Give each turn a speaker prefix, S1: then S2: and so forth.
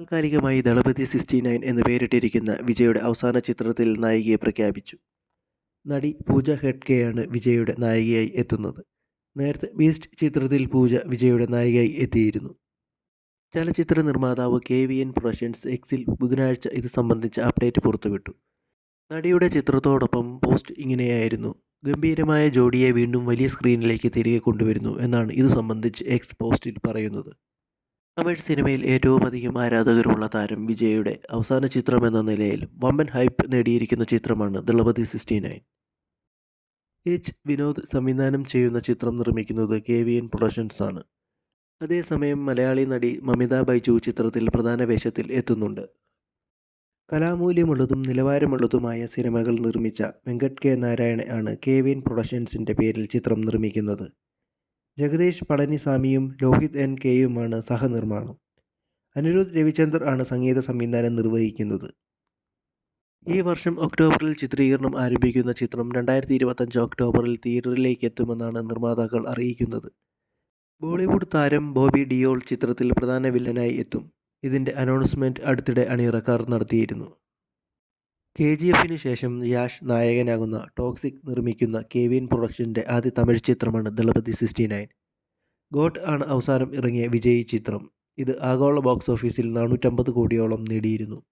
S1: താൽക്കാലികമായി Thalapathy sixty nine എന്ന് പേരിട്ടിരിക്കുന്ന വിജയുടെ അവസാന ചിത്രത്തിൽ നായികയെ പ്രഖ്യാപിച്ചു. നടി പൂജ ഹെഡ്കെയാണ് വിജയുടെ നായികയായി എത്തുന്നത്. നേരത്തെ ബീസ്റ്റ് ചിത്രത്തിൽ പൂജ വിജയുടെ നായികയായി എത്തിയിരുന്നു. ചലച്ചിത്ര നിർമ്മാതാവ് കെ വി എൻ പ്രൊഡക്ഷൻസ് എക്സിൽ ബുധനാഴ്ച ഇത് സംബന്ധിച്ച അപ്ഡേറ്റ് പുറത്തുവിട്ടു. നടിയുടെ ചിത്രത്തോടൊപ്പം പോസ്റ്റ് ഇങ്ങനെയായിരുന്നു. ഗംഭീരമായ ജോഡിയെ വീണ്ടും വലിയ സ്ക്രീനിലേക്ക് തിരികെ കൊണ്ടുവരുന്നു എന്നാണ് ഇത് സംബന്ധിച്ച് എക്സ് പോസ്റ്റിൽ പറയുന്നത്. തമിഴ് സിനിമയിൽ ഏറ്റവും അധികം ആരാധകരുള്ള താരം വിജയുടെ അവസാന ചിത്രം എന്ന നിലയിൽ വമ്പൻ ഹൈപ്പ് നേടിയിരിക്കുന്ന ചിത്രമാണ് Thalapathy sixty nine. H. Vinoth സംവിധാനം ചെയ്യുന്ന ചിത്രം നിർമ്മിക്കുന്നത് കെ. വി. എൻ. പ്രൊഡക്ഷൻസ് ആണ് അതേസമയം മലയാളി നടി മമിത ബൈജു ചിത്രത്തിൽ പ്രധാന വേഷത്തിൽ എത്തുന്നുണ്ട്. കലാമൂല്യമുള്ളതും നിലവാരമുള്ളതുമായ സിനിമകൾ നിർമ്മിച്ച വെങ്കട്ട് കെ. നാരായണ ആണ് കെ. വി. എൻ. പ്രൊഡക്ഷൻസിന്റെ പേരിൽ ചിത്രം നിർമ്മിക്കുന്നത്. ജഗദീഷ് പളനിസ്വാമിയും ലോഹിത് എൻ കെയുമാണ് സഹനിർമ്മാണം. അനിരുദ്ധ് രവിചന്ദർ ആണ് സംഗീത സംവിധാനം നിർവഹിക്കുന്നത്. ഈ വർഷം ഒക്ടോബറിൽ ചിത്രീകരണം ആരംഭിക്കുന്ന ചിത്രം രണ്ടായിരത്തി ഇരുപത്തഞ്ച് ഒക്ടോബറിൽ തിയേറ്ററിലേക്ക് എത്തുമെന്നാണ് നിർമ്മാതാക്കൾ അറിയിക്കുന്നത്. ബോളിവുഡ് താരം ബോബി ഡിയോൾ ചിത്രത്തിൽ പ്രധാന വില്ലനായി എത്തും. ഇതിന്റെ അനൗൺസ്മെന്റ് അടുത്തിടെ അണിയറക്കാർ നടത്തിയിരുന്നു. കെ ജി എഫിന് ശേഷം യാഷ് നായകനാകുന്ന ടോക്സിക് നിർമ്മിക്കുന്ന കെവിൻ പ്രൊഡക്ഷന്റെ ആദ്യ തമിഴ് ചിത്രമാണ് ദളപതി സിക്സ്റ്റി നയൻ. ഗോട്ട് ആണ് അവസാനം ഇറങ്ങിയ വിജയി ചിത്രം. ഇത് ആഗോള ബോക്സ് ഓഫീസിൽ നാനൂറ്റമ്പത് കോടിയോളം നേടിയിരുന്നു.